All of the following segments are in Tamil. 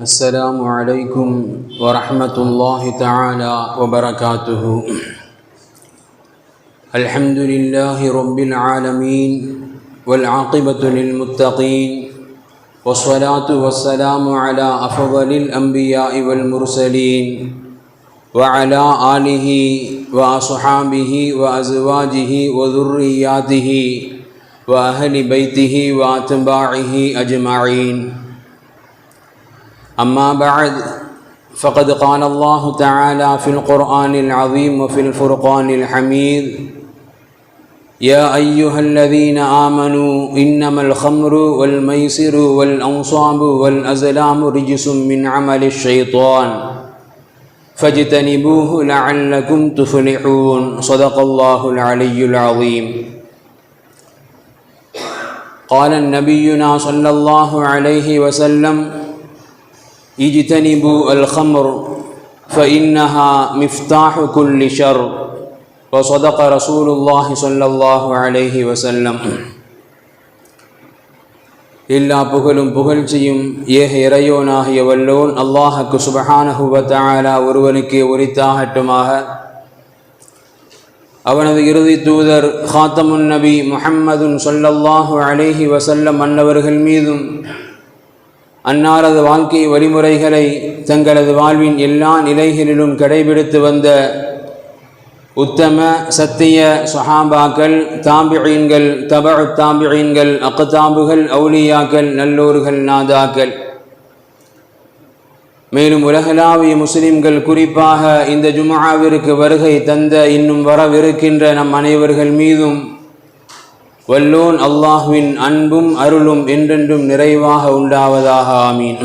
السلام عليكم ورحمة الله تعالى وبركاته. الحمد لله رب العالمين والعاقبة للمتقين والصلاة والسلام على أفضل الأنبياء والمرسلين وعلى آله وأصحابه وأزواجه وذرياته وأهل بيته وأتباعه أجمعين. أما بعد فقد قال الله تعالى في القرآن العظيم وفي الفرقان الحميد يا أيها الذين آمنوا إنما الخمر والميسر والأنصاب والأزلام رجس من عمل الشيطان فاجتنبوه لعلكم تفلحون. صدق الله العلي العظيم. قال نبينا صلى الله عليه وسلم اجتنبوا الخمر فإنها مفتاح كل شر وصدق رسول الله صلى الله عليه وسلم எல்லா புகழும் புகழ்ச்சியும் ஏக இறையோனாகிய வல்லோன் அல்லாஹுக்கு சுபஹானஹுவ தஆலா ஒருவனுக்கு உரித்தாகட்டுமாக அவனது இறுதி தூதர் ஹாத்தமுன் நபி முஹம்மதுன் சொல்லல்லாஹு அலைஹி வசல்லம் அன்னவர்கள் மீதும் அன்னாரது வாழ்க்கை வழிமுறைகளை தங்களது வாழ்வின் எல்லா நிலைகளிலும் கடைபிடித்து வந்த உத்தம சத்திய சஹாபாக்கள் தாம்பிழீன்கள் தப தாம்பிழீன்கள் அக்கத்தாம்புகள் அவுலியாக்கள் நல்லோர்கள் நாதாக்கள். மேலும் உலகளாவிய முஸ்லிம்கள் குறிப்பாக இந்த ஜுமாவிற்கு வருகை தந்த இன்னும் வரவிருக்கின்ற நம் அனைவர்கள் மீதும் வல்லோன் அல்லாஹுவின் அன்பும் அருளும் என்றென்றும் நிறைவாக உண்டாவதாக ஆமீன்.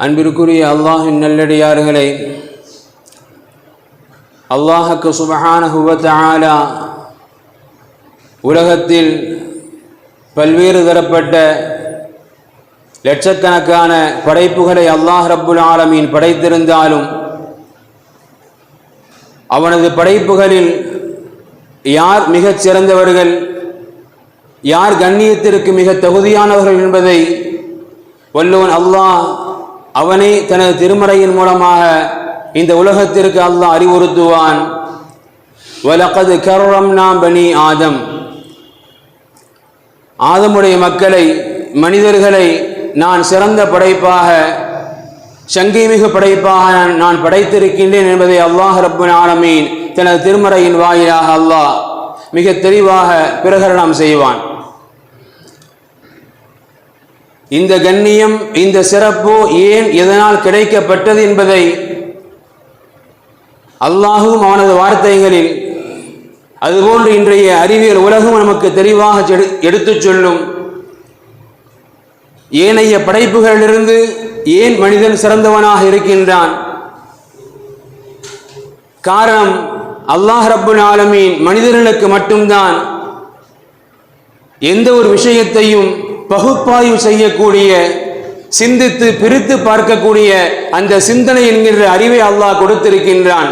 அன்பிற்குரிய அல்லாஹின் நல்லடியார்களே அல்லாஹுக்கு சுபஹானஹுவத்தாலா உலகத்தில் பல்வேறு தரப்பட்ட லட்சக்கணக்கான படைப்புகளை அல்லாஹ் ரப்புல் ஆலமீன் படைத்திருந்தாலும் அவனது படைப்புகளில் யார் மிகச் சிறந்தவர்கள் யார் கண்ணியத்திற்கு மிக தகுதியானவர்கள் என்பதை வல்லோன் அல்லாஹ் அவனை தனது திருமறையின் மூலமாக இந்த உலகத்திற்கு அல்லாஹ் அறிவுறுத்துவான். வலகது கருணம் நாம் பனி ஆதம். ஆதமுடைய மக்களை மனிதர்களை நான் சிறந்த படைப்பாக சங்கைமிகு படைப்பாக நான் படைத்திருக்கின்றேன் என்பதை அல்லாஹ் ரப்புன் ஆலமீன் தனது திருமறையின் வாயிலாக அல்லாஹ் மிக தெளிவாக பிரகரணம் செய்வான். இந்த கண்ணியம் இந்த சிறப்பு ஏன் எதனால் கிடைக்கப்பட்டது என்பதை அல்லாஹும் அவனது வார்த்தைகளில் அதுபோன்று இன்றைய அறிவியல் உலகம் நமக்கு தெளிவாக எடுத்துச் சொல்லும் ஏனைய படைப்புகளிலிருந்து ஏன் மனிதன் சிறந்தவனாக இருக்கின்றான்? காரணம் அல்லாஹ் ரப்புல் ஆலமீன் மனிதர்களுக்கு மட்டும்தான். எந்த ஒரு விஷயத்தையும் பகுப்பாய்வு செய்யக்கூடிய சிந்தித்து பிரித்து பார்க்கக்கூடிய அந்த சிந்தனை என்கின்ற அறிவை அல்லாஹ் கொடுத்திருக்கின்றான்.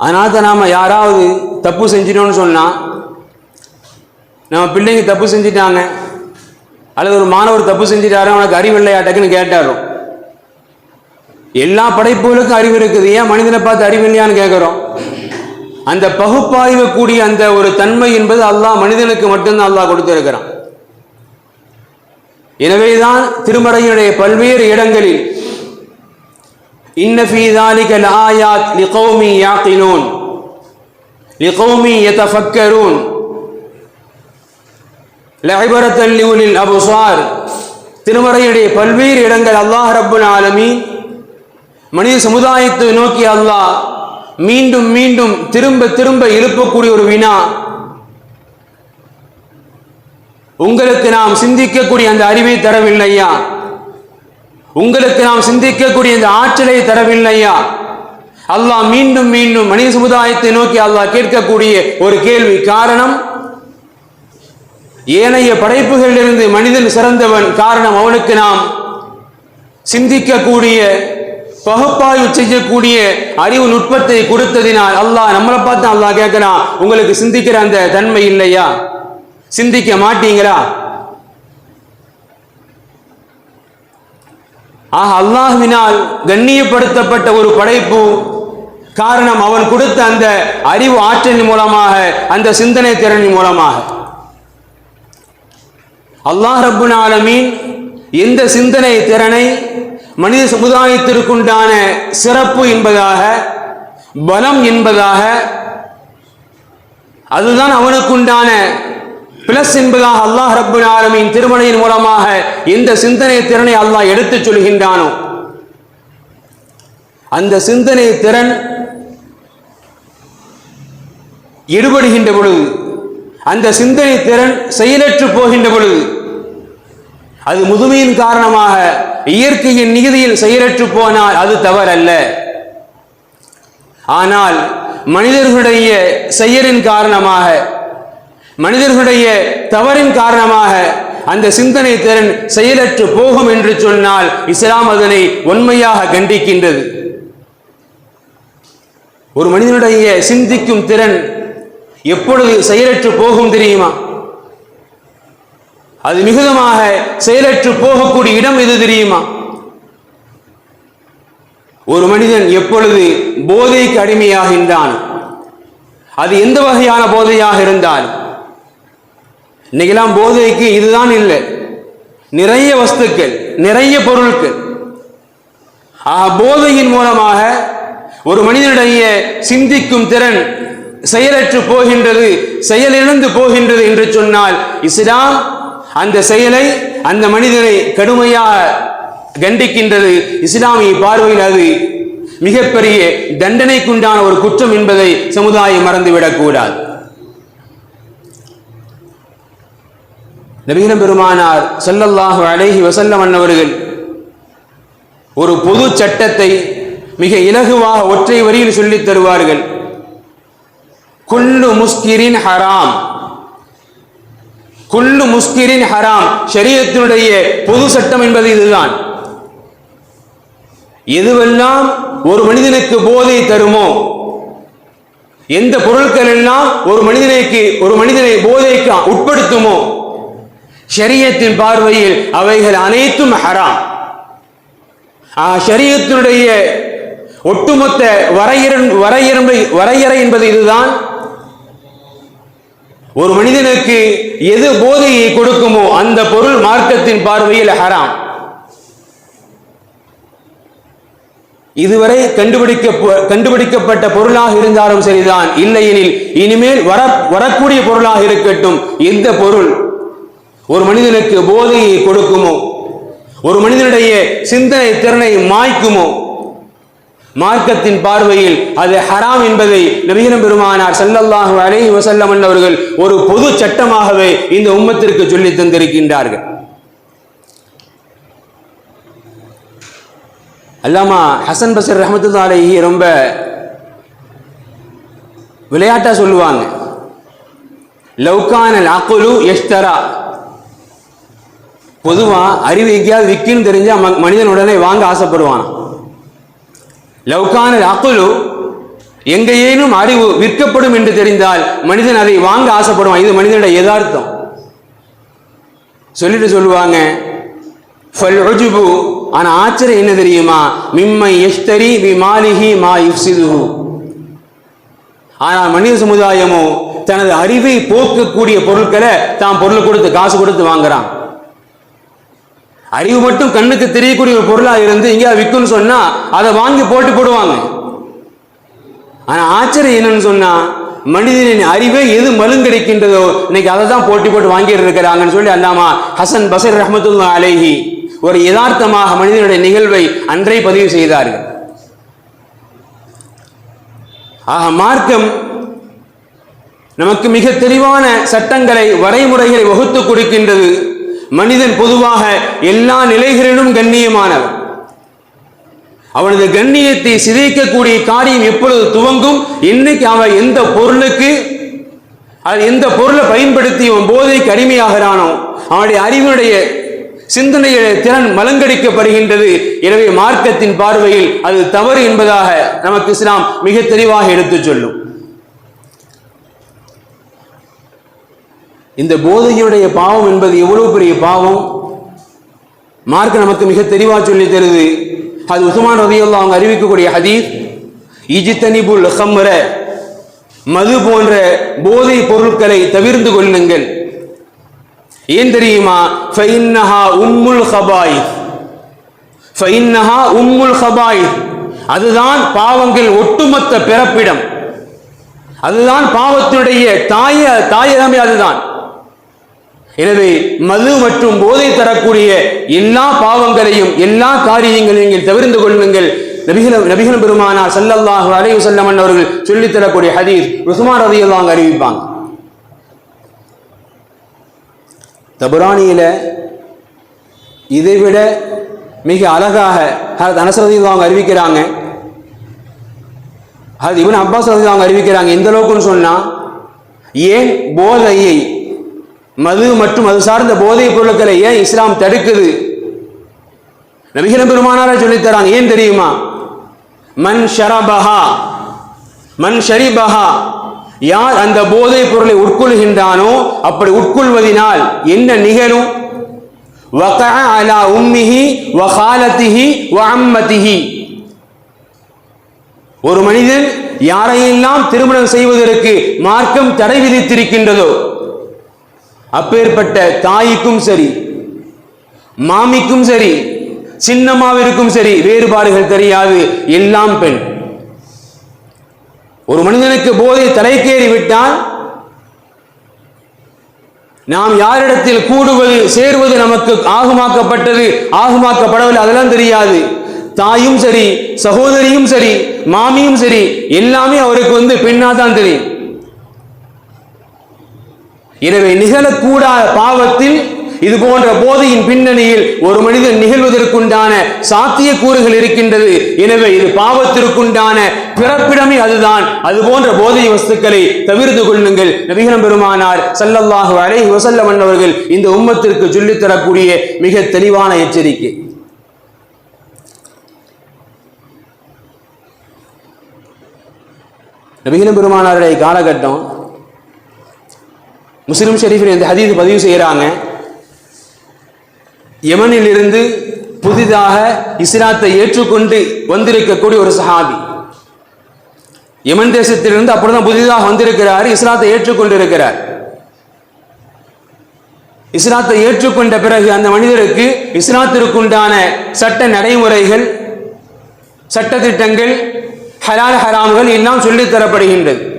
அதனால தான் நாம் யாராவது தப்பு செஞ்சிட்டோம்னு சொன்னால் நம்ம பிள்ளைங்க தப்பு செஞ்சிட்டாங்க அல்லது ஒரு மாணவர் தப்பு செஞ்சிட்டாரு அவனுக்கு அறிவு இல்லையாட்டக்குன்னு கேட்டாரோ எல்லா படைப்புகளுக்கும் அறிவு இருக்குது. ஏன் மனிதனை பார்த்து அறிவு இல்லையான்னு கேட்குறோம் அந்த பகுப்பாய்வு கூடிய அந்த ஒரு தன்மை என்பது அல்லாஹ் மனிதனுக்கு மட்டும்தான் அல்லாஹ் கொடுத்திருக்கிறான். எனவேதான் திருமறையினுடைய பல்வேறு இடங்களில் இன்னஃபி தாலிக ஆயாத் லிகௌமி யாக்கினூன் லிகௌமி யதஃபக்கரூன் லஹிபரத்தல்லிவுலில் அபுசார் திருமறையுடைய பல்வேறு இடங்கள் அல்லாஹ் ரப்புல் ஆலமி மனித சமுதாயத்தை நோக்கி அல்லாஹ் மீண்டும் மீண்டும் திரும்ப திரும்ப எழுப்பக்கூடிய ஒரு வினா உங்களுக்கு நாம் சிந்திக்கக்கூடிய அந்த அறிவை தரவில்லையா உங்களுக்கு நாம் சிந்திக்கக்கூடிய அந்த ஆற்றலை தரவில்லையா அல்லாஹ் மீண்டும் மீண்டும் மனித சமுதாயத்தை நோக்கி அல்லாஹ் கேட்கக்கூடிய ஒரு கேள்வி காரணம் ஏனைய படைப்புகளிலிருந்து மனிதன் சிறந்தவன் காரணம் அவனுக்கு நாம் சிந்திக்கக்கூடிய பகுப்பாய்வு செய்யக்கூடிய அறிவு நுட்பத்தை கொடுத்ததினால் அல்லாஹ் நம்மளை பார்த்து அல்லாஹ் கேட்கிறான் உங்களுக்கு சிந்திக்கிற அந்த தன்மை இல்லையா? சிந்திக்க மாட்டீங்களா? ஆக அல்லாஹ்வினால் கண்ணியப்படுத்தப்பட்ட ஒரு படைப்பு காரணம் அவன் கொடுத்த அந்த அறிவு ஆற்றலின் மூலமாக அந்த சிந்தனை திறனின் மூலமாக. அல்லாஹ் ரப்புல் ஆலமீன் எந்த சிந்தனை திறனை மனித சமுதாயத்திற்குண்டான சிறப்பு என்பதாக பலம் என்பதாக அதுதான் அவனுக்குண்டான பிளஸ் என்பதாக அல்லாஹ் ரப்புல் ஆலமின் திருமணையின் மூலமாக எந்த சிந்தனை திறனை அல்லாஹ் எடுத்துச் சொல்கின்றானோ அந்த சிந்தனை திறன் ஈடுபடுகின்ற பொழுது அந்த சிந்தனை திறன் செயலற்று போகின்ற பொழுது அது முதுமையின் காரணமாக இயற்கையின் நிகதியில் செயலற்று போனால் அது தவறல்ல. ஆனால் மனிதர்களுடைய செயலின் காரணமாக மனிதர்களுடைய தவறின் காரணமாக அந்த சிந்தனை திறன் செயலற்று போகும் என்று சொன்னால் இஸ்லாம் அதனை உண்மையாக கண்டிக்கின்றது. ஒரு மனிதனுடைய சிந்திக்கும் திறன் எப்பொழுது செயலற்று போகும் தெரியுமா? அது மிகுதமாக செயலற்று போகக்கூடிய இடம் எது தெரியுமா? ஒரு மனிதன் எப்பொழுது போதைக்கு அடிமையாகின்றான்? அது எந்த வகையான போதையாக இருந்தால்? இன்னைக்கெல்லாம் போதைக்கு இதுதான் இல்லை. நிறைய வஸ்துக்கள் நிறைய பொருட்கள் ஆக போதையின் மூலமாக ஒரு மனிதனுடைய சிந்திக்கும் திறன் செயலற்று போகின்றது செயலிழந்து போகின்றது என்று சொன்னால் இஸ்லாம் அந்த செயலை அந்த மனிதனை கடுமையாக கண்டிக்கின்றது இஸ்லாமிய பார்வையில் அது மிகப்பெரிய தண்டனைக்குண்டான ஒரு குற்றம் என்பதை சமுதாயம் மறந்துவிடக்கூடாது. நவீன பெருமானார் ஸல்லல்லாஹு அழகி வஸல்லம் அன்னவர்கள் ஒரு பொது சட்டத்தை மிக இலகுவாக ஒற்றை வரியில் சொல்லித் தருவார்கள். குல்லு முஸ்கிரின் ஹராம். குல்லு முஸ்கிரின் ஹராம். ஷரியத்தினுடைய பொது சட்டம் என்பது இதுதான். எதுவெல்லாம் ஒரு மனிதனுக்கு போதை தருமோ எந்த பொருட்கள் எல்லாம் ஒரு மனிதனுக்கு ஒரு மனிதனை போதைக்கு உட்படுத்துமோ ஷரியத்தின் பார்வையில் அவைகள் அனைத்தும் ஹராம். ஷரியத்தினுடைய ஒட்டுமொத்த வரையறை வரையறை வரையறை என்பது இதுதான். ஒரு மனிதனுக்கு எது போதையை கொடுக்குமோ அந்த பொருள் மார்க்கத்தின் பார்வையில் ஹராம். இதுவரை கண்டுபிடிக்க கண்டுபிடிக்கப்பட்ட பொருளாக இருந்தாலும் சரிதான். இல்லையெனில் இனிமேல் வர வரக்கூடிய பொருளாக இருக்கட்டும். எந்த பொருள் ஒரு மனிதனுக்கு போதையை கொடுக்குமோ ஒரு மனிதனுடைய சிந்தனை திறனை மாய்க்குமோ மார்க்கத்தின் பார்வையில் அது ஹராம் என்பதை நபிகரம் பெருமானார் ஸல்லல்லாஹு அலை வசல்லம் அவர்கள் ஒரு பொது சட்டமாகவே இந்த உம்மத்திற்கு சொல்லி தந்திருக்கின்றார்கள். அல்லாமா ஹசன் பசர் ரஹமத்துல்லா அலைஹி ரொம்ப விளையாட்டா சொல்லுவாங்க. லவ்கானல் அக்குலு எஷ்தரா பொதுவா அறிவு எங்கேயாவது விற்கின்னு தெரிஞ்சால் ம- மனிதன் உடனே வாங்க ஆசைப்படுவான். லவ்கான அக்குலு எங்கேயேனும் அறிவு விற்கப்படும் என்று தெரிந்தால் மனிதன் அதை வாங்க ஆசைப்படுவான். இது மனிதனுடைய யதார்த்தம். சொல்லிட்டு சொல்லுவாங்க ஃபல் உஜுபு ஆனா ஆச்சரியம் என்ன தெரியுமா? மிம்மை எஷ்தரி விமாலிகி மாலிஹி மா யுஃப்சிதுஹு ஆனால் மனித சமுதாயமோ தனது அறிவை போக்கக்கூடிய பொருட்களை தான் பொருள் கொடுத்து காசு கொடுத்து வாங்குறான். அறிவு மட்டும் கண்ணுக்கு தெரியக்கூடிய ஒரு பொருளாக இருந்து எங்கேயாவது விற்கும்னு சொன்னால் அதை வாங்கி போட்டு போடுவாங்க. ஆனால் ஆச்சரியம் என்னன்னு சொன்னால் மனிதனின் அறிவை எது மலுங்கடிக்கின்றதோ இன்னைக்கு அதை தான் போட்டி போட்டு வாங்கிட்டு இருக்கிறாங்கன்னு சொல்லி அல்லாமா ஹசன் பசர் ரஹமத்துல்லா அலேஹி ஒரு யதார்த்தமாக மனிதனுடைய நிகழ்வை அன்றே பதிவு செய்தார்கள். ஆக மார்க்கம் நமக்கு மிக தெளிவான சட்டங்களை வரைமுறைகளை வகுத்து கொடுக்கின்றது. மனிதன் பொதுவாக எல்லா நிலைகளிலும் கண்ணியமானவன். அவனது கண்ணியத்தை சிதைக்கக்கூடிய காரியம் எப்பொழுது துவங்கும்? இன்னைக்கு அவன் எந்த பொருளுக்கு எந்த பொருளை பயன்படுத்தி அவன் போதைக்கு அடிமையாகிறானோ அவனுடைய அறிவுடைய சிந்தனையுடைய திறன் மலங்கடிக்கப்படுகின்றது. எனவே மார்க்கத்தின் பார்வையில் அது தவறு என்பதாக நமக்கு இஸ்லாம் மிக தெளிவாக எடுத்துச் சொல்லும். இந்த போதையுடைய பாவம் என்பது எவ்வளவு பெரிய பாவம்? மார்க் நமக்கு மிக தெளிவாக சொல்லி தருது. அது உசுமான் ரதியுல்லா அவங்க அறிவிக்கக்கூடிய ஹதீஸ் இஜித்தனிபுல் ஹம்ர மது போன்ற போதை பொருட்களை தவிர்த்து கொள்ளுங்கள். ஏன் தெரியுமா? ஃபைன்னஹா உம்முல் ஹபாய் ஃபைன்னஹா உம்முல் ஹபாய் அதுதான் பாவங்கள் ஒட்டுமொத்த பிறப்பிடம். அதுதான் பாவத்தினுடைய தாய தாயகமே அதுதான். எனவே மது மற்றும் போதை தரக்கூடிய எல்லா பாவங்களையும் எல்லா காரியங்களையும் நீங்கள் தவிர்த்து கொள்ளுங்கள். நபிகள் நபிகள் பெருமானார் சல்லல்லாஹு அலைவு செல்லமன் அவர்கள் சொல்லித் தரக்கூடிய ஹதீஸ் உஸ்மான் ரதியெல்லாம் அறிவிப்பாங்க. தபுரானியில இதைவிட மிக அழகாக ஹரத் அனஸ் அறிவிக்கிறாங்க. ஹரத் இவன் அப்பாஸ் ரலியல்லாஹு அறிவிக்கிறாங்க. எந்த அளவுக்குன்னு சொன்னா ஏன் போதையை மது மற்றும் அது சார்ந்த போதைப் பொருட்களை ஏன் இஸ்லாம் தடுக்குது? நபிகள் பெருமானாரா சொல்லித் தராங்க ஏன் தெரியுமா? மன் ஷரபஹா மன் ஷரிபஹா யார் அந்த போதைப் பொருளை உட்கொள்கின்றானோ அப்படி உட்கொள்வதினால் என்ன நிகழும்? வகஅ அலா உம்மிஹி வகாலத்திஹி காலத்திஹி ஒரு மனிதன் யாரையெல்லாம் திருமணம் செய்வதற்கு மார்க்கம் தடை விதித்திருக்கின்றதோ அப்பேற்பட்ட தாய்க்கும் சரி மாமிக்கும் சரி சின்னம்மாவிற்கும் சரி வேறுபாடுகள் தெரியாது. எல்லாம் பெண். ஒரு மனிதனுக்கு போதை தலைக்கேறி விட்டால் நாம் யாரிடத்தில் கூடுவது சேருவது நமக்கு ஆகுமாக்கப்பட்டது ஆகுமாக்கப்படவில்லை அதெல்லாம் தெரியாது. தாயும் சரி சகோதரியும் சரி மாமியும் சரி எல்லாமே அவருக்கு வந்து பெண்ணாதான் தெரியும். எனவே நிகழக்கூடாத பாவத்தில் இது போன்ற போதையின் பின்னணியில் ஒரு மனிதன் நிகழ்வதற்குண்டான சாத்திய கூறுகள் இருக்கின்றது. எனவே இது பாவத்திற்குண்டான பிறப்பிடமே அதுதான். அது போன்ற போதை வஸ்துக்களை தவிர்த்து கொள்ளுங்கள். நபிகரம் பெருமானார் சல்லல்லாஹு அலை வஸல்லம் அவர்கள் இந்த உம்மத்திற்கு சொல்லித் தரக்கூடிய மிக தெளிவான எச்சரிக்கை. நபிகரம் பெருமானாருடைய காலகட்டம் முஸ்லிம் ஷெரீஃபில் இந்த ஹதீஸ் பதிவு செய்கிறாங்க யமனிலிருந்து புதிதாக இஸ்லாத்தை ஏற்றுக்கொண்டு வந்திருக்கக்கூடிய ஒரு சஹாபி. யமன் தேசத்திலிருந்து அப்படிதான் புதிதாக வந்திருக்கிறார் இஸ்லாத்தை ஏற்றுக்கொண்டிருக்கிறார். இஸ்லாத்தை ஏற்றுக்கொண்ட பிறகு அந்த மனிதருக்கு இஸ்லாத்திற்குண்டான சட்ட நடைமுறைகள் சட்டத்திட்டங்கள் ஹலால் ஹராம்கள் எல்லாம் சொல்லித் தரப்படுகின்றது.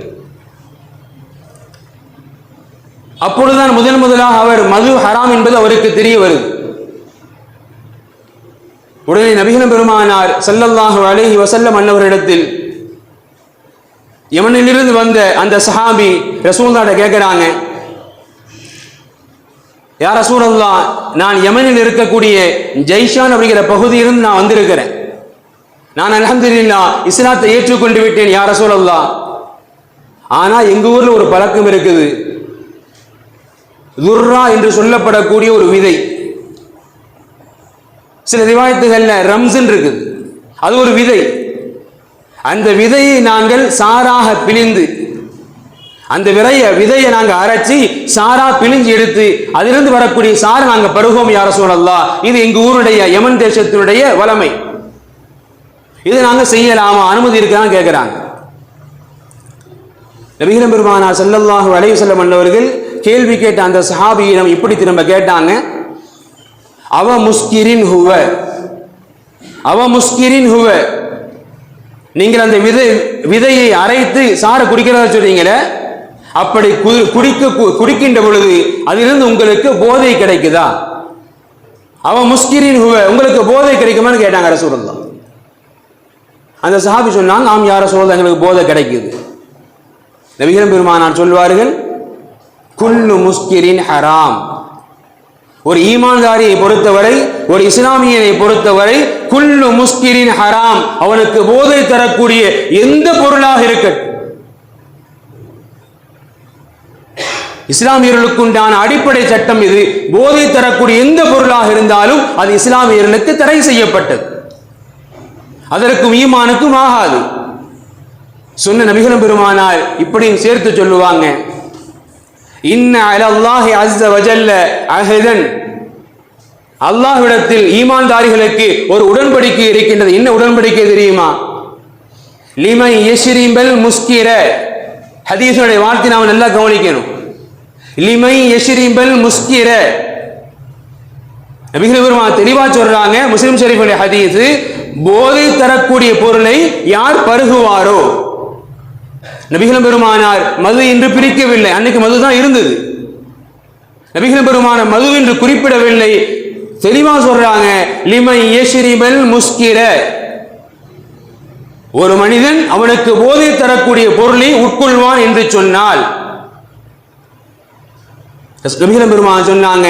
அப்பொழுதுதான் முதன் முதலாக அவர் மது ஹராம் என்பது அவருக்கு தெரிய வருது. உடனே நபிகன பெருமானார் ஸல்லல்லாஹு அலைஹி வசல்ல அன்னவரிடத்தில் யமனிலிருந்து வந்த அந்த சஹாபி ரசூல்லாட்ட கேட்குறாங்க யார் ரசூலல்லா நான் யமனில் இருக்கக்கூடிய ஜெய்ஷான் அப்படிங்கிற பகுதியிலிருந்து நான் வந்திருக்கிறேன். நான் அலமதுல்லா இஸ்லாத்தை ஏற்றுக்கொண்டு விட்டேன் யார் ரசூலல்லா. ஆனால் எங்கள் ஊரில் ஒரு பழக்கம் இருக்குது. துர்ரா என்று சொல்லப்படக்கூடிய ஒரு விதை. சில ரிவாயத்துகள்ல ரம்சன் இருக்குது. அது ஒரு விதை. அந்த விதையை நாங்கள் சாராக பிழிந்து அந்த விதைய விதையை நாங்கள் அரைச்சி சாரா பிழிஞ்சு எடுத்து அதிலிருந்து வரக்கூடிய சாரை நாங்கள் பருகோம் யார சொல்லலாம் இது எங்க ஊருடைய யமன் தேசத்தினுடைய வளமை. இதை நாங்கள் செய்யலாமா? அனுமதி இருக்கான்னு கேட்கிறாங்க நபிகள் பெருமானார் ஸல்லல்லாஹு அலைஹி வஸல்லம் அன்னவர்கள் கேள்வி கேட்ட அந்த சஹாபியிடம் இப்படி திரும்ப கேட்டாங்க? அவ முஸ்கிரின் ஹுவ. அவ முஸ்கிரின் ஹுவ. நீங்கள் அந்த விதை விதையை அரைத்து சாரை குடிக்கிறதா சொல்றீங்களே? அப்படி கு- குடிக்க கு- குடிக்கின்ற பொழுது அதிலிருந்து உங்களுக்கு போதை கிடைக்குதா? அவ முஸ்கிரின் ஹுவ உங்களுக்கு போதை கிடைக்குமான்னு கேட்டாங்க ரசூலுல்லாஹ். அந்த சஹாபி சொன்னாங்க ஆம் யார சொல்றது எங்களுக்கு போதை கிடைக்குது. நபிகள் பெருமானார் சொல்வார்கள் குல்லு முஸ்கிரின் ஹராம். ஒரு ஈமான்தாரியை பொறுத்தவரை ஒரு இஸ்லாமியனை பொறுத்தவரை குல்லு முஸ்கிரின் ஹராம். அவனுக்கு போதை தரக்கூடிய எந்த பொருளாக இருக்கட்டும். இஸ்லாமியர்களுக்கு உண்டான அடிப்படை சட்டம் இது. போதை தரக்கூடிய எந்த பொருளாக இருந்தாலும் அது இஸ்லாமியர்களுக்கு தடை செய்யப்பட்டது. அதற்கும் ஈமானுக்கும் ஆகாது. சொன்ன நபிகளும் பெருமானார் இப்படியும் சேர்த்து சொல்லுவாங்க. இன்ன அலல்லாஹி அஸ்ஸ வஜல்ல அஹதன். அல்லாஹ்விடத்தில் ஈமான்தாரிகளுக்கு ஒரு உடன்படிக்கை இருக்கின்றது. என்ன உடன்படிக்கை தெரியுமா? லிமை யஷ்ரிபல் முஸ்கிர. ஹதீஸனுடைய வார்த்தை நாம் நல்லா கவனிக்கணும். லிமை யஷ்ரிபல் முஸ்கிர. நபிகள் பெருமா தெளிவா சொல்றாங்க முஸ்லிம் ஷரீஃபுடைய ஹதீஸ் போதை தரக்கூடிய பொருளை யார் பருகுவாரோ? நபிகளம் பெருமானார் மது என்று பிரிக்கவில்லை. அன்னைக்கு மது தான் இருந்தது. நபிகளம் பெருமான மது என்று குறிப்பிடவில்லை. தெளிவா சொல்றாங்க லிமை யஷ்ரிபல் முஸ்கிர ஒரு மனிதன் அவனுக்கு போதை தரக்கூடிய பொருளை உட்கொள்வான் என்று சொன்னால் நபிகளம் பெருமான் சொன்னாங்க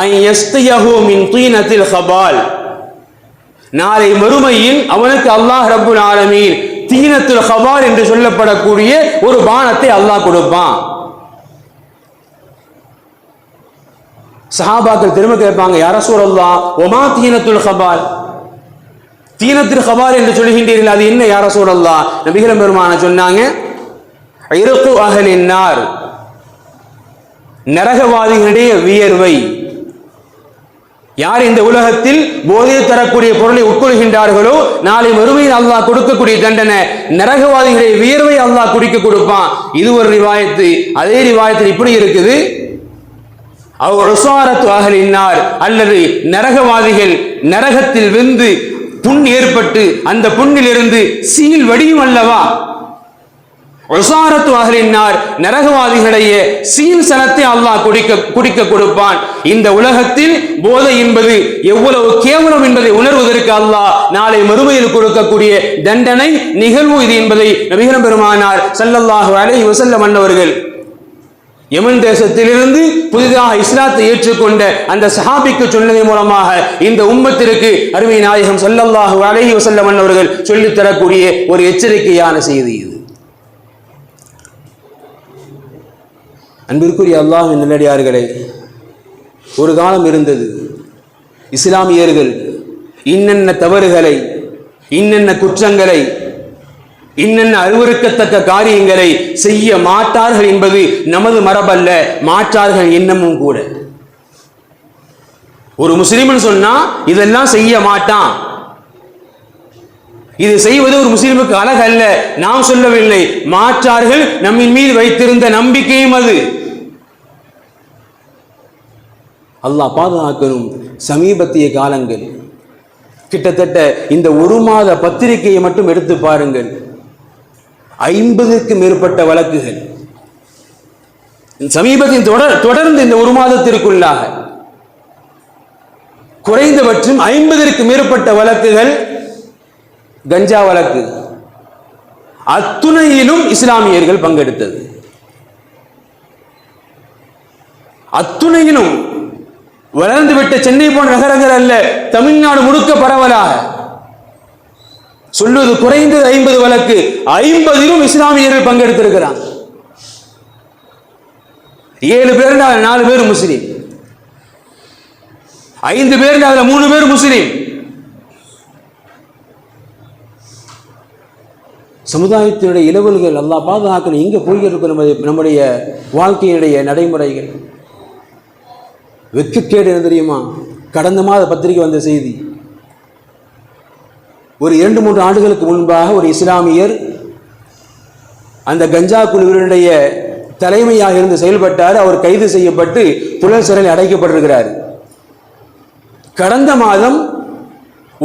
ஐ ஹபால். நாளை மறுமையில் அவனுக்கு அல்லாஹ் ரபுல் ஆலமீன் தீனத்துல் ஹவார் என்று சொல்லப்படக்கூடிய ஒரு பானத்தை அல்லாஹ் கொடுப்பான். சஹாபாக்கள் திரும்ப கேட்பாங்க யார சூழல்லா ஒமா தீனத்துல் ஹபால் தீனத்தில் ஹபால் என்று சொல்கின்றீர்கள் அது என்ன யார சூழல்லா நபிகரம் பெருமான சொன்னாங்க இருக்கு அகலின்னார். நரகவாதிகளுடைய வியர்வை யார் இந்த உலகத்தில் போதை தரக்கூடிய பொருளை உட்கொள்கின்றார்களோ நாளை மறுமையில் அல்லாஹ் கொடுக்கக்கூடிய தண்டனை நரகவாதிகளை வியர்வை அல்லாஹ் குடிக்க கொடுப்பான். இது ஒரு ரிவாயத்து. அதே ரிவாயத்தில் இப்படி இருக்குது. அவர் அகலினார் அல்லது நரகவாதிகள் நரகத்தில் வெந்து புண் ஏற்பட்டு அந்த புண்ணிலிருந்து சீல் வடியும் அல்லவா? உசாரத்து அகலினார் நரகவாதிகளையே சீல் சனத்தை அல்லாஹ் குடிக்க குடிக்க கொடுப்பான். இந்த உலகத்தில் போதை என்பது எவ்வளவு கேவலம் என்பதை உணர்வதற்கு அல்லாஹ் நாளை மறுமையில் கொடுக்கக்கூடிய தண்டனை நிகழ்வு இது என்பதை நபிகரம் பெருமானார் சல்லல்லாஹு அலை வசல்ல மன்னவர்கள் யமன் தேசத்திலிருந்து புதிதாக இஸ்லாத்தை ஏற்றுக்கொண்ட அந்த சஹாபிக்கு சொன்னதன் மூலமாக இந்த உம்மத்திற்கு அருமை நாயகம் ஸல்லல்லாஹு அலஹி வசல்லம் அன்னவர்கள் சொல்லித் தரக்கூடிய ஒரு எச்சரிக்கையான செய்தி இது. அன்பிற்குரிய அல்லாஹ் நல்லடியார்களே ஒரு காலம் இருந்தது. இஸ்லாமியர்கள் இன்னென்ன தவறுகளை இன்னென்ன குற்றங்களை இன்னென்ன அறிவுறுக்கத்தக்க காரியங்களை செய்ய மாட்டார்கள் என்பது நமது மரபல்ல மாற்றார்கள் எண்ணமும் கூட. ஒரு முஸ்லீம்னு சொன்னா இதெல்லாம் செய்ய மாட்டான். இது செய்வது ஒரு முஸ்லீமுக்கு அழகல்ல. நாம் சொல்லவில்லை மாற்றார்கள் நம்மின் மீது வைத்திருந்த நம்பிக்கையும் அது. அல்லாஹ் பாதுகாக்கணும். சமீபத்திய காலங்கள். கிட்டத்தட்ட இந்த ஒரு மாத பத்திரிகையை மட்டும் எடுத்து பாருங்கள். ஐம்பதுக்கு மேற்பட்ட வழக்குகள். சமீபத்தின் தொடர் தொடர்ந்து இந்த ஒரு மாதத்திற்குள்ளாக. குறைந்தபட்சம் ஐம்பதற்கு மேற்பட்ட வழக்குகள் கஞ்சா வழக்கு. அத்துணையிலும் இஸ்லாமியர்கள் பங்கெடுத்தது. அத்துணையிலும் வளர்ந்துவிட்ட சென்னை போன்ற நகரங்கள் அல்ல தமிழ்நாடு முழுக்க பரவலா சொல்வது குறைந்தது ஐம்பது வழக்கு ஐம்பதிலும் இஸ்லாமியர்கள் பங்கெடுத்திருக்கிறான் ஏழு பேர் நாலு பேர் முஸ்லீம். ஐந்து பேர் அதுல மூணு பேர் முஸ்லீம். சமுதாயத்தினுடைய இளவல்கள் அல்லாஹ் பாதுகாக்கணும். எங்கே போய் இருக்கிற நம்முடைய வாழ்க்கையினுடைய நடைமுறைகள்? வெட்கக்கேடு என்ன தெரியுமா? கடந்த மாத பத்திரிகை வந்த செய்தி. ஒரு இரண்டு மூன்று ஆண்டுகளுக்கு முன்பாக ஒரு இஸ்லாமியர் அந்த கஞ்சா குழுவினுடைய தலைமையாக இருந்து செயல்பட்டார். அவர் கைது செய்யப்பட்டு புலல் சிறையில் அடைக்கப்பட்டிருக்கிறார். கடந்த மாதம்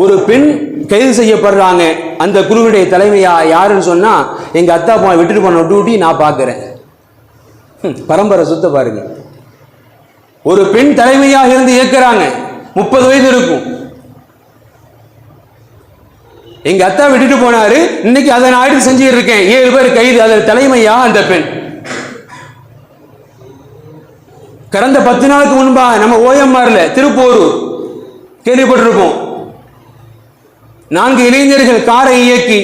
ஒரு பெண் கைது செய்யப்படுறாங்க. அந்த குழுவினுடைய தலைமையா யாருன்னு சொன்னா எங்க அத்தா பா விட்டுட்டு போன டியூட்டி நான் பார்க்குறேன். பரம்பரை சுத்த பாருங்க. ஒரு பெண் தலைமையாக இருந்து இயக்குறாங்க. முப்பது வயது இருக்கும். எங்க அத்தா விட்டுட்டு போனாரு. இன்னைக்கு அதை நான் ஆய்வு செஞ்சுட்டு இருக்கேன் ஏழு பேர் கைது. அதில் தலைமையா அந்த பெண்? கடந்த பத்து நாளுக்கு முன்பாக நம்ம ஓஎம்ஆர்ல திருப்போரூர் கேள்விப்பட்டிருப்போம். நான்கு இளைஞர்கள் காரை இயக்கி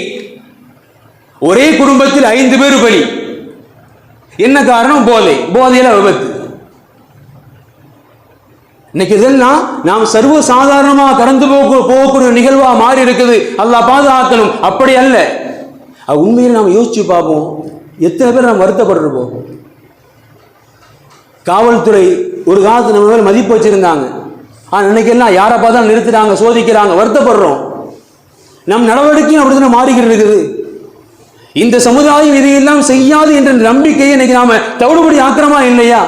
ஒரே குடும்பத்தில் ஐந்து பேர் பலி. என்ன காரணம்? போதை. போதையில விபத்து. இன்னைக்கு இதெல்லாம் நாம் சர்வ சாதாரணமாக கடந்து போக போகக்கூடிய நிகழ்வா மாறி இருக்குது அல்லா பாதுகாக்கணும். அப்படி அல்ல. உண்மையில் நாம் யோசிச்சு பார்ப்போம். எத்தனை பேர் நாம் வருத்தப்பட்டிருப்போம். காவல்துறை ஒரு காலத்து நம்ம மேல மதிப்பு வச்சிருந்தாங்க. ஆனால் இன்னைக்கெல்லாம் யாரை பார்த்தாலும் நிறுத்துறாங்க சோதிக்கிறாங்க வருத்தப்படுறோம். நம் நடவடிக்கையும் அப்படிதான் மாறிக்கிட்டு இருக்குது. இந்த சமுதாயம் இதையெல்லாம் செய்யாது என்ற நம்பிக்கையை இன்னைக்கு நாம தவிடுபடி ஆக்கிரமா இல்லையா?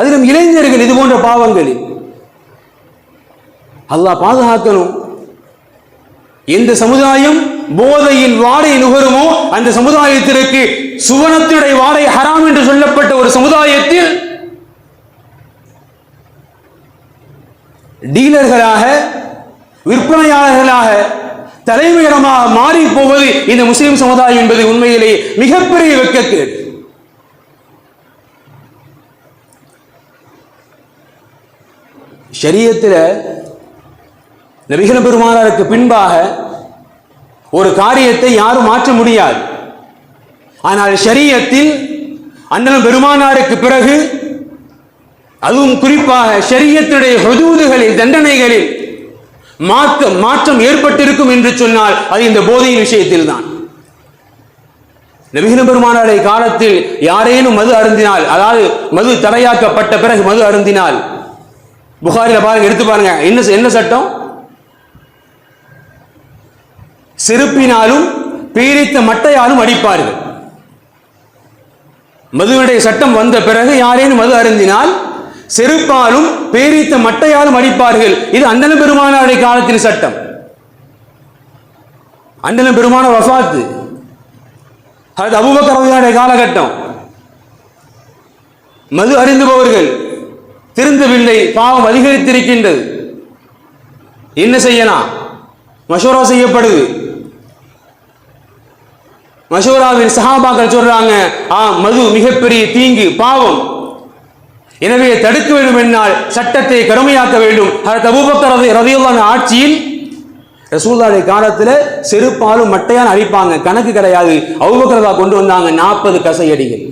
அதிலும் இளைஞர்கள் இது போன்ற பாவங்களில் அல்லாஹ் பாதுகாக்கணும். எந்த சமுதாயம் போதையில் வாடை நுகருமோ அந்த சமுதாயத்திற்கு சுவனத்துடைய வாடை ஹராம் என்று சொல்லப்பட்ட ஒரு சமுதாயத்தில் டீலர்களாக விற்பனையாளர்களாக தலைமையிடமாக மாறி போவது இந்த முஸ்லிம் சமுதாயம் என்பது உண்மையிலேயே மிகப்பெரிய வெட்கக்கேடு ஷரியத்தில் நபிகன பெருமானாருக்கு பின்பாக ஒரு காரியத்தை யாரும் மாற்ற முடியாது. ஆனால் ஷரியத்தில் அண்ணன் பெருமானாருக்கு பிறகு அதுவும் குறிப்பாக ஷரியத்துடைய ஹொதூதுகளில் தண்டனைகளில் மாற்றம் மாற்றம் ஏற்பட்டிருக்கும் என்று சொன்னால் அது இந்த போதையின் விஷயத்தில் தான். நபிகள் பெருமானாருடைய காலத்தில் யாரேனும் மது அருந்தினால் அதாவது மது தடையாக்கப்பட்ட பிறகு மது அருந்தினால் புகாரில் பாருங்க எடுத்து பாருங்க. என்ன என்ன சட்டம்? செருப்பினாலும் பீரித்த மட்டையாலும் அடிப்பார்கள். மதுவினுடைய சட்டம் வந்த பிறகு யாரேனும் மது அருந்தினால் செருப்பாலும் பேரித்த மட்டையாலும் அடிப்பார்கள். இது அண்டன பெருமானாருடைய காலத்தின் சட்டம். அண்டன பெருமான வசாத்து அது அபுபக்கரவையாருடைய காலகட்டம். மது அறிந்துபவர்கள் திருந்தவில்லை பாவம் அதிகரித்திருக்கின்றது. என்ன செய்யலாம் மஷூரா செய்யப்படுது. மஷூராவின் சஹாபாக்கள் சொல்றாங்க ஆ மது மிகப்பெரிய தீங்கு பாவம். எனவே தடுக்க வேண்டும் என்னால் சட்டத்தை கடுமையாக்க வேண்டும். அதற்கு ரதியுல்லான ஆட்சியில் ரசூல்லாவுடைய காலத்தில் செருப்பாலும் மட்டையால் அழிப்பாங்க கணக்கு கிடையாது. அபூபக்கரதா கொண்டு வந்தாங்க நாற்பது கசையடிகள்.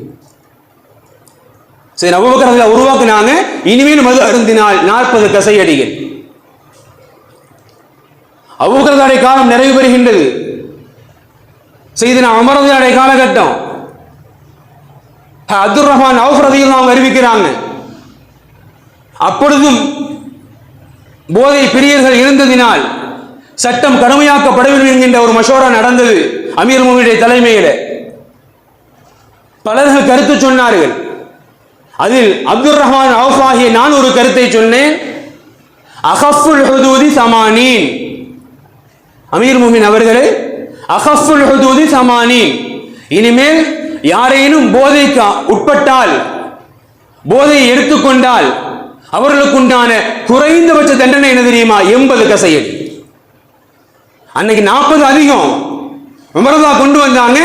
சரி அபூபக்கரதா உருவாக்குனாங்க. இனிமேல் மது அருந்தினால் நாற்பது கசையடிகள் அபூபக்கரதாடைய காலம் நிறைவு பெறுகின்றது. செய்தின அமரதாடைய காலகட்டம். அப்துல் ரஹ்மான் அவுஃப் ரதியுல்லாம் அறிவிக்கிறாங்க. அப்பொழுதும் போதை பிரியர்கள் இருந்ததினால் சட்டம் கடுமையாக்கப்படவில்லை என்கின்ற ஒரு மசோரா நடந்தது. அமீர் முமியுடைய தலைமையில். பலர்கள் கருத்து சொன்னார்கள். அதில் அப்துல் ரஹ்மான் அவுஃப் ஆகிய நான் ஒரு கருத்தை சொன்னேன். அகஃபுல் ஹுதூதி சமானீன். அமீர் முஹின் அவர்களே அகஃபுல் ஹுதூதி சமானீன். இனிமேல் யாரேனும் போதைக்கு உட்பட்டால் போதையை எடுத்துக்கொண்டால் அவர்களுக்குண்டான குறைந்தபட்ச தண்டனை என்ன தெரியுமா? எண்பது கசையடி. அன்னைக்கு நாற்பது அதிகம். உமரதா கொண்டு வந்தாங்க.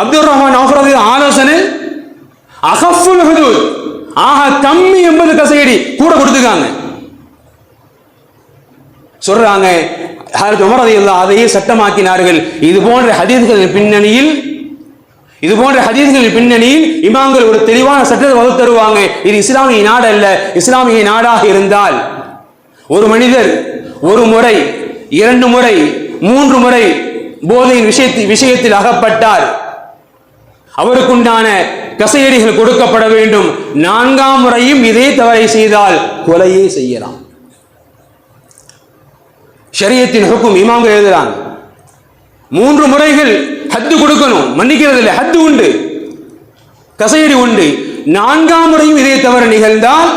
அப்துல் ரஹ்மான் ஆஃபரது ஆலோசனை அகஃபுல் ஹுதூத் ஆக கம்மி எண்பது கசையடி கூட கொடுத்துக்காங்க சொல்றாங்க ஹரத் உமர் ரலியல்லாஹு அதையே சட்டமாக்கினார்கள். இது போன்ற ஹதீஸ்களின் பின்னணியில் இது போன்ற ஹதீஸ்களின் பின்னணியில் இமாம்கள் ஒரு தெளிவான சட்டத்தை வகுத்து தருவாங்க. இது இஸ்லாமிய நாடு அல்ல இஸ்லாமிய நாடாக இருந்தால். ஒரு மனிதர் ஒரு முறை இரண்டு முறை மூன்று முறை போதையின் விஷயத்தில் விஷயத்தில் அகப்பட்டார். அவருக்குண்டான கசையடிகள் கொடுக்கப்பட வேண்டும். நான்காம் முறையும் இதே தவறை செய்தால் கொலையே செய்யலாம். ஷரியத்தின் ஹுக்கும் இமாங்க எழுதுறாங்க. மூன்று முறைகள் ஹத்து கொடுக்கணும். மன்னிக்கிறது இல்லை ஹத்து உண்டு. கசையடி உண்டு. நான்காம் முறையும் இதே தவறு நிகழ்ந்தால்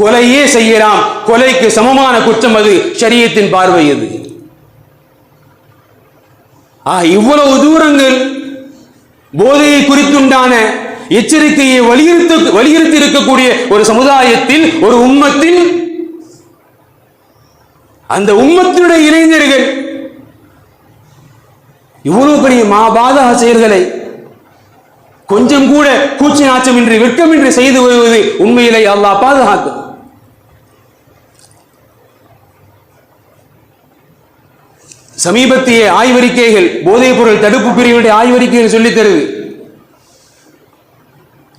கொலையே செய்யலாம். கொலைக்கு சமமான குற்றம் அது ஷரியத்தின் பார்வை அது. இவ்வளவு தூரங்கள் போதையை குறித்துண்டான எச்சரிக்கையை வலியுறுத்த வலியுறுத்தி இருக்கக்கூடிய ஒரு சமுதாயத்தில் ஒரு உம்மத்தின் அந்த உம்மத்தினுடைய இளைஞர்கள் இவ்வளவு பெரிய மாபாதக செயல்களை கொஞ்சம் கூட கூச்சி நாச்சமின்றி வெட்கமின்றி செய்து வருவது உண்மையிலே அல்லாஹ் பாதுகாக்கும் சமீபத்திய ஆய்வறிக்கைகள் போதைப் பொருள் தடுப்பு பிரிவுடைய ஆய்வறிக்கைகள் சொல்லித் தருது.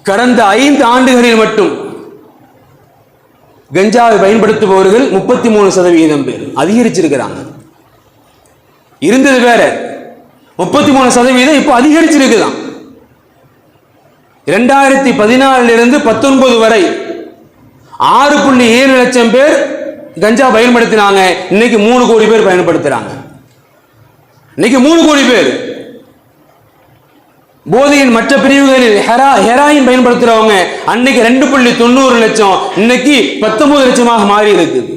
கடந்த ஐந்து ஆண்டுகளில் மட்டும் கஞ்சாவை பயன்படுத்துபவர்கள் முப்பத்தி மூணு சதவீதம் பேர். அதிகரிச்சிருக்கிறாங்க. இருந்தது வேற. முப்பத்தி மூணு சதவீதம் இப்போ அதிகரிச்சிருக்குதான். இரண்டாயிரத்தி பதினாலிலிருந்து பத்தொன்பது வரை ஆறு புள்ளி ஏழு லட்சம் பேர் கஞ்சா பயன்படுத்தினாங்க. இன்னைக்கு மூணு கோடி பேர் பயன்படுத்துறாங்க. இன்னைக்கு மூணு கோடி பேர். போதையின் மற்ற பிரிவுகளில் ஹெரா ஹெராயின் பயன்படுத்துறவங்க அன்னைக்கு ரெண்டு புள்ளி தொண்ணூறு லட்சம் இன்னைக்கு பத்தொன்பது லட்சமாக மாறி இருக்குது.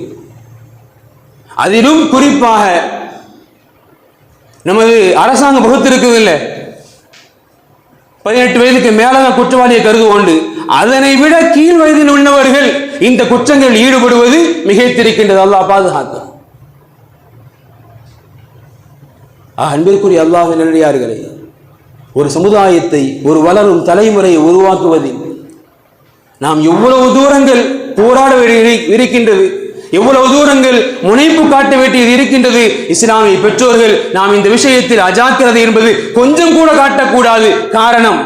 அதிலும் குறிப்பாக நமது அரசாங்கம் வகுத்திருக்குது இல்லை பதினெட்டு வயதுக்கு மேலான குற்றவாளியை கருது கொண்டு அதனை விட கீழ் வயதில் உள்ளவர்கள் இந்த குற்றங்களில் ஈடுபடுவது மிகைத்திருக்கின்றது அல்லாஹ் பாதுகாத்து அன்பிற்குரிய அல்லாஹ் நல்லடியார்களே ஒரு சமுதாயத்தை ஒரு வளரும் தலைமுறையை உருவாக்குவதில் நாம் எவ்வளவு தூரங்கள் போராட வேண்டிய இருக்கின்றது எவ்வளவு தூரங்கள் முனைப்பு காட்ட வேண்டியது இருக்கின்றது இஸ்லாமிய பெற்றோர்கள் நாம் இந்த விஷயத்தில் அஜாக்கிரதை என்பது கொஞ்சம் கூட காட்டக்கூடாது. காரணம்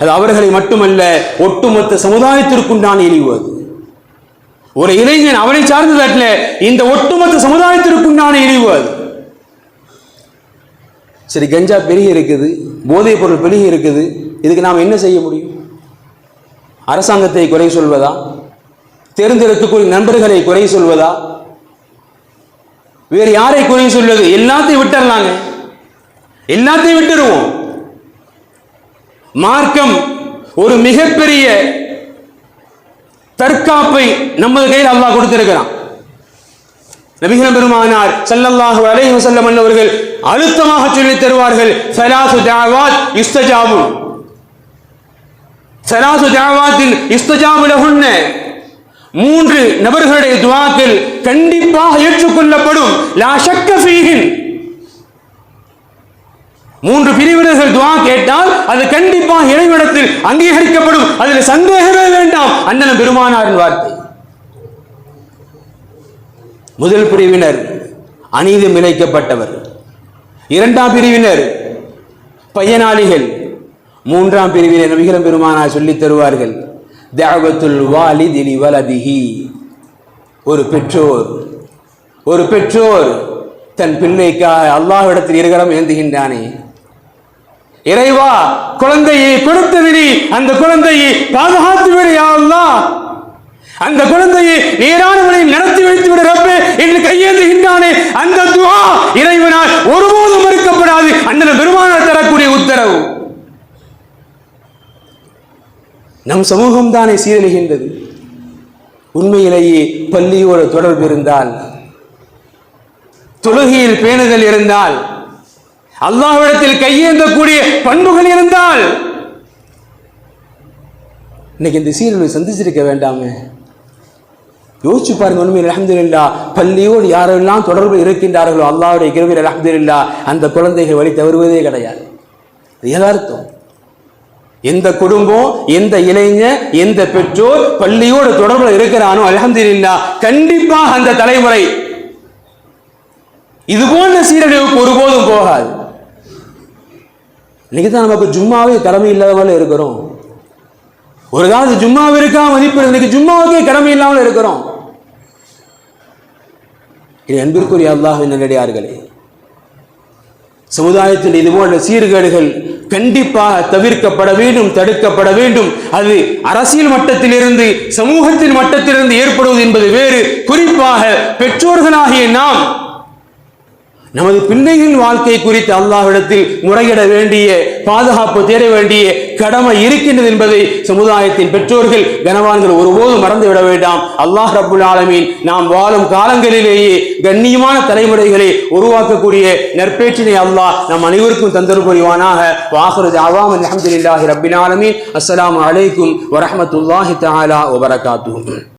அது அவர்களை மட்டுமல்ல ஒட்டுமொத்த சமுதாயத்திற்குண்டான இழிவு அது. ஒரு இளைஞன் அவனை சார்ந்ததல்ல இந்த ஒட்டுமொத்த சமுதாயத்திற்குண்டான இழிவு அது. சரி கஞ்சா பெருகி இருக்குது போதைப் பொருள் பெருகி இருக்குது இதுக்கு நாம் என்ன செய்ய முடியும்? அரசாங்கத்தை குறை சொல்வதா? தேர்ந்தெடுக்கக்கூடிய நண்பர்களை குறை சொல்வதா? வேறு யாரை குறை சொல்வது? எல்லாத்தையும் விட்டுடலாங்க எல்லாத்தையும் விட்டுருவோம். மார்க்கம் ஒரு மிகப்பெரிய தற்காப்பை நமது கையில் அல்லாஹ் கொடுத்திருக்கிறான். நபிகள் பெருமானார் சல்லல்லாஹு அலைஹி வஸல்லம் அவர்கள் அழுத்தமாக சொல்லித் தருவார்கள் சலாசு தாவாத் இஸ்தஜாபு சலாசு தஅவாத்தின் இஸ்தஜாபு லஹுன்ன. மூன்று நபர்களுடைய துஆக்கள் கண்டிப்பாக ஏற்றுக்கொள்ளப்படும். லா ஷக்க ஃபீஹின். மூன்று பிரிவினர்கள் துவா கேட்டால் அது கண்டிப்பாக இறைவிடத்தில் அங்கீகரிக்கப்படும். அதில் சந்தேகமே வேண்டாம். அண்ணன் பெருமானாரின் வார்த்தை. முதல் பிரிவினர் அநீதம் இழைக்கப்பட்டவர். இரண்டாம் பிரிவினர் பயனாளிகள். மூன்றாம் பிரிவினர் நபிகளும் பெருமானார் சொல்லித் தருவார்கள். தஅவத்துல் வாலிதி வலதிகி ஒரு பெற்றோர். ஒரு பெற்றோர் தன் பிள்ளைக்காக அல்லாஹ்விடத்தில் இருகரம் ஏந்துகின்றானே. இறைவா குழந்தையை கொடுத்தது நீ அந்த குழந்தையை பாதுகாத்து விடையா அல்லாஹ். அந்த குழந்தையை நேரான நடத்தி வைத்து விட ரப்பே என்று கையேந்துகின்றானே அந்த துவா இறைவனால் ஒருபோதும் மறுக்கப்படாது. அந்த பெருமானார் தரக்கூடிய உத்தரவு. நம் சமூகம் தானே சீரழிகின்றது. உண்மையிலேயே பள்ளியோட தொடர்பு இருந்தால் தொழுகையில் பேணுதல் இருந்தால் அல்லாஹ்விடத்தில் கையேந்தக்கூடிய பண்புகள் இருந்தால் இன்னைக்கு இந்த சீரழிவை சந்திச்சிருக்க வேண்டாமே. யோசிச்சு பாருங்க உண்மையில் அலமதுல்லா பள்ளியோடு யாரெல்லாம் தொடர்பு இருக்கின்றார்களோ அல்லாஹ்வுடைய கிருபில் அலமதுல்லா அந்த குழந்தைகள் வழி தவறுவதே கிடையாது. யதார்த்தம். எந்த குடும்பம் எந்த இளைஞர் எந்த பெற்றோர் பள்ளியோடு தொடர்புல இருக்கிறானோ அலமதுல்லா கண்டிப்பாக அந்த தலைமுறை இது போன்ற சீரழிவுக்கு ஒருபோதும் போகாது. இன்னைக்கு தான் நமக்கு ஜும்மாவே கடமை இல்லாதவங்கள இருக்கிறோம். ஒரு காலத்து ஜும்மாவு இருக்கா மதிப்பு இன்னைக்கு ஜும்மாவுக்கே கடமை இல்லாமல் இருக்கிறோம். என் அன்பிற்குரிய அல்லாஹின் நல்லடியார்களே சமுதாயத்தில் இது போன்ற சீர்கேடுகள் கண்டிப்பாக தவிர்க்கப்பட வேண்டும் தடுக்கப்பட வேண்டும். அது அரசியல் மட்டத்திலிருந்து சமூகத்தின் மட்டத்திலிருந்து ஏற்படுவது என்பது வேறு. குறிப்பாக பெற்றோர்களாகிய நாம் நமது பிள்ளைகளின் வாழ்க்கை குறித்து அல்லாஹ்விடத்தில் முறையிட வேண்டிய பாதுகாப்பு தேட வேண்டிய கடமை இருக்கின்றது என்பதை சமுதாயத்தின் பெற்றோர்கள் கனவான்கள் ஒருபோதும் மறந்துவிட வேண்டாம். அல்லாஹ் ரபுல் ஆலமீன் நாம் வாழும் காலங்களிலேயே கண்ணியமான தலைமுறைகளை உருவாக்கக்கூடிய நற்பேற்றினை அல்லாஹ் நம் அனைவருக்கும் தந்தர் புரிவானாக வாகரது அவாம் அலமதுல்லாஹி ரபின் ஆலமீன். அஸ்லாம் அலைக்கும் வரமத்துல்லாஹி தாலா வபரகாத்து